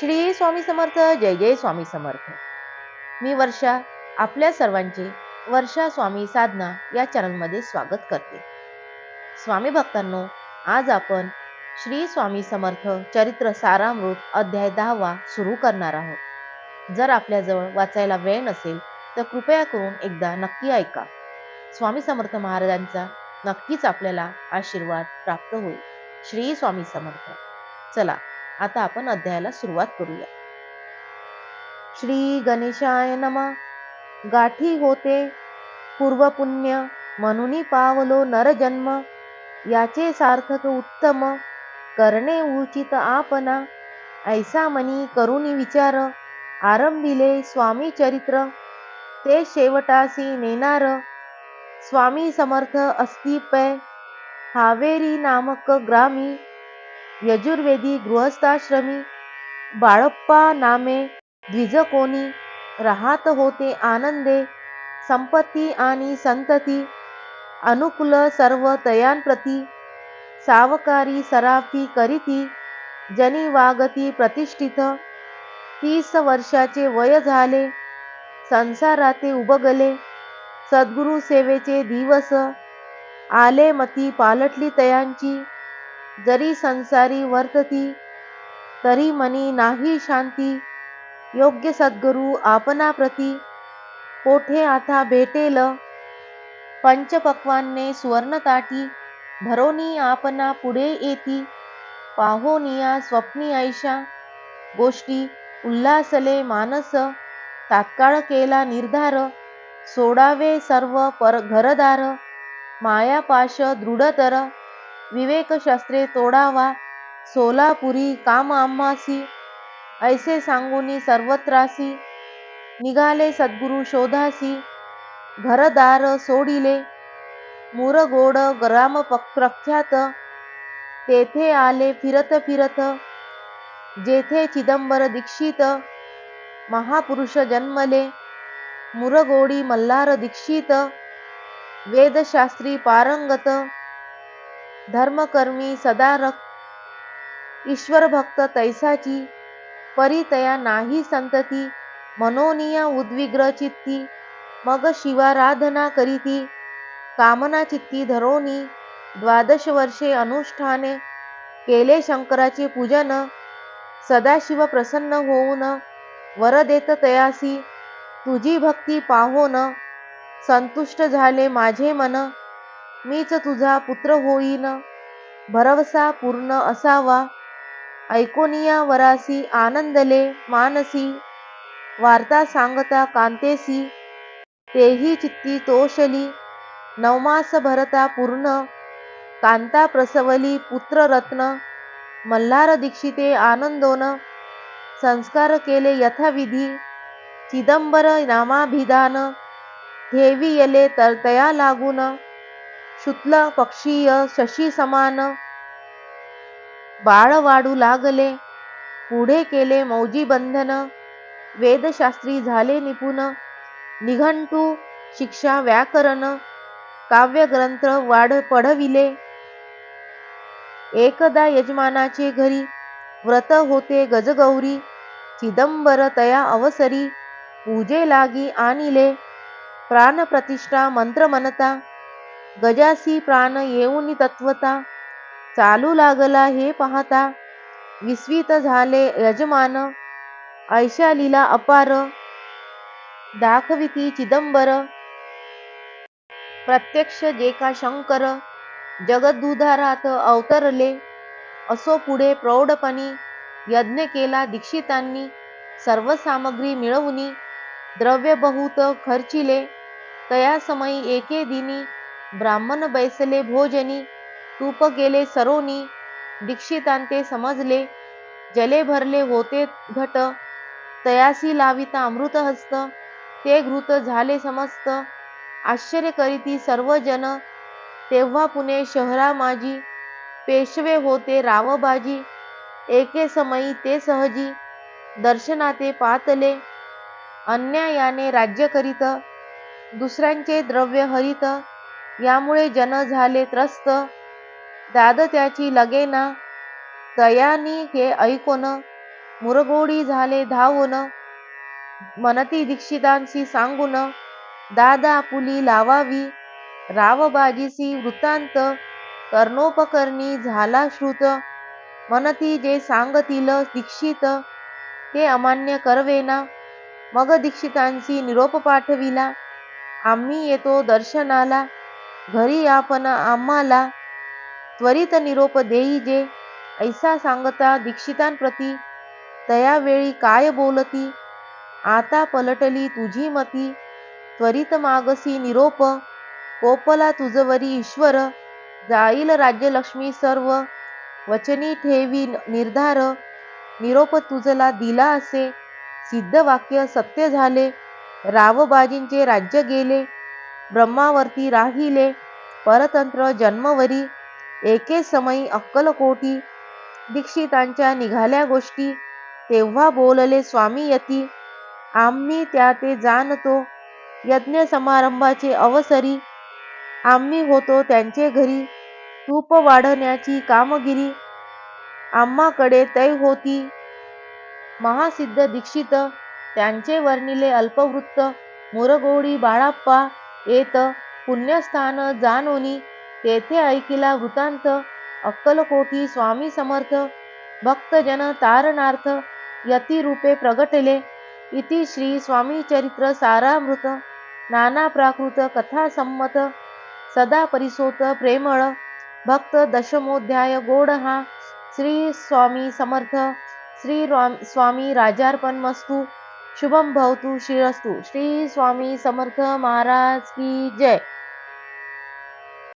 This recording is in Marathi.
श्री स्वामी समर्थ जय जय स्वामी समर्थ. मी वर्षा आपल्या सर्वांचे वर्षा स्वामी साधना या चॅनलमध्ये स्वागत करते. स्वामी भक्तांनो आज आपण श्री स्वामी समर्थ चरित्र सारामृत अध्याय दहावा सुरू करणार आहोत. जर आपल्याजवळ वाचायला वेळ नसेल तर कृपया करून एकदा नक्की ऐका. स्वामी समर्थ महाराजांचा नक्कीच आपल्याला आशीर्वाद प्राप्त होईल. श्री स्वामी समर्थ. चला आता आपण अध्यायाला सुरुवात करूया. श्री गणेशाय नमा. गाठी होते पूर्वपुण्य म्हणून पावलो नरजन्म. याचे सार्थक उत्तम करणे उचित आपणा. ऐसा मनी करुणी विचार. आरंभिले स्वामी चरित्र. ते शेवटासी नेणार. स्वामी समर्थ अस्तिपय. हावेरी नामक ग्रामी. यजुर्वेदी गृहस्थाश्रमी बाळप्पा नामे द्विजकोनी राहत होते आनंदे संपत्ती आणि संतती अनुकूल सर्व तयांप्रती सावकारी सराफी करीती जनी वागती प्रतिष्ठित तीस वर्षाचे वय झाले संसाराते उबगले सद्गुरु सेवेचे दिवस आले मती पालटली तयांची जरी संसारी वर्तती तरी मनी नाही शांती. योग्य सद्गुरु आपणाप्रती कोठे आता भेटेल? पंचपक्वाने सुवर्णताटी भरोनी आपणा पुढे येती. पाहोनिया स्वप्नी ऐशा. गोष्टी उल्हासले मानस. तात्काळ केला निर्धार. सोडावे सर्व पर घरदार. मायापाश दृढतर. विवेकशास्त्रे तोडावा सोलापुरी काम आम्हासी ऐसे सांगूनी सर्वत्रासी निघाले सद्गुरु शोधासी घरदार सोडिले मुरगोड ग्राम प्रख्यात तेथे आले फिरत फिरत जेथे चिदंबर दीक्षित महापुरुष जन्मले मुरगोडी मल्हार दीक्षित वेदशास्त्री पारंगत धर्मकर्मी सदारक ईश्वर भक्त तैसाची परितया नाही संतती मनोनिया उद्विग्र चित्ती मग शिवाराधना करीती कामना चित्ती धरोनी द्वादश वर्षे अनुष्ठाने केले शंकराचे पूजन सदाशिव प्रसन्न होऊन वर देत तयासी तुझी भक्ती पाहोन संतुष्ट झाले माझे मन मीच तुझा पुत्र होईन. भरवसा पूर्ण असावा. ऐकोनिया वरासी आनंदले मानसी. वार्ता सांगता कांतेसी. तेही चित्ती तोषली. नवमास भरता पूर्ण. कांता प्रसवली पुत्ररत्न. मल्हार दीक्षिते आनंदोन. संस्कार केले यथाविधी. चिदंबर नामाभिधान. ठेवी येले तर तया लागून. शुक्ल पक्षीय शशी समान. बाळ वाढू लागले. पुढे केले मौजी बंधन. वेदशास्त्री झाले निपुण. निघंटू शिक्षा व्याकरण. काव्यग्रंथ वाढ पढविले. एकदा यजमानाचे घरी व्रत होते गजगौरी. चिदंबर तया अवसरी. पूजे लागी आणिले. प्राणप्रतिष्ठा मंत्र मनता गजासी प्राण येऊन तत्वता. चालू लागला हे पाहता विस्वित झाले यजमान. ऐशा लिला अपार. दाखविती चिदंबर. प्रत्यक्ष जे का शंकर जगदुधारात अवतरले. असो पुढे प्रौढपणी यज्ञ केला दीक्षितांनी सर्व सामग्री मिळवूनी द्रव्य बहुत खर्चिले. तया समयी एके दिनी ब्राह्मण बैसले भोजनी तूप गेले सरोनी दीक्षितांते समजले जले भरले होते घट तयासी लाविता अमृत हस्त ते घृत झाले समस्त आश्चर्य करीती सर्वजन तेव्हा पुणे शहरा माझी पेशवे होते रावबाजी एके समयी ते सहजी दर्शनाते पातले अन्यायाने राज्य करीत दुसऱ्यांचे द्रव्य हरित यामुळे जन झाले त्रस्त. दाद त्याची लगेना तयानी हे ऐकोन मुरगोडी झाले धावून. मनती दीक्षितांशी सांगून दादा पुली लावावी. रावबाजीसी वृत्तांत कर्णोपकरणी झाला श्रुत. मनती जे सांगतील दीक्षित ते अमान्य करवेना. मग दीक्षितांशी निरोप पाठविला. आम्ही येतो दर्शनाला. घरी आपण आम्हाला त्वरित निरोप देई जे ऐसा सांगता दीक्षितांप्रती तयावेळी काय बोलती? आता पलटली तुझी मती त्वरित मागसी निरोप कोपला तुझवरी ईश्वर जाईल राज्यलक्ष्मी सर्व वचनी ठेवी निर्धार निरोप तुझला दिला असे सिद्ध वाक्य सत्य झाले रावबाजींचे राज्य गेले ब्रह्मावरती राहिले. परतंत्र जन्मवरी. एके समयी अक्कलकोटी. दीक्षितांच्या निघाल्या गोष्टी. तेव्हा बोलले स्वामी यती आम्ही त्या ते जाणतो. यज्ञ समारंभाचे अवसरी. आम्ही होतो त्यांचे घरी. तूप वाढण्याची कामगिरी. आम्हाकडे तै होती. महासिद्ध दीक्षित. त्यांचे वर्णिले अल्पवृत्त. मुरगोडी बाळाप्पा. येत पुण्यस्थान जानोनी तेथे ऐकिला वृतांत अक्कलकोटी स्वामी समर्थ भक्तजन तारणार्थ यतिरूपे प्रगटले. इति श्री स्वामी चरित्र सारामृत नाना प्राकृत कथा संमत सदा परिसोत प्रेमळ भक्त दशमोध्याय गोड हा. श्री स्वामी समर्थ श्री राम स्वामी राजार्पण मस्तू शुभम भवतु श्रीरस्तु श्री स्वामी समर्थ महाराज की जय.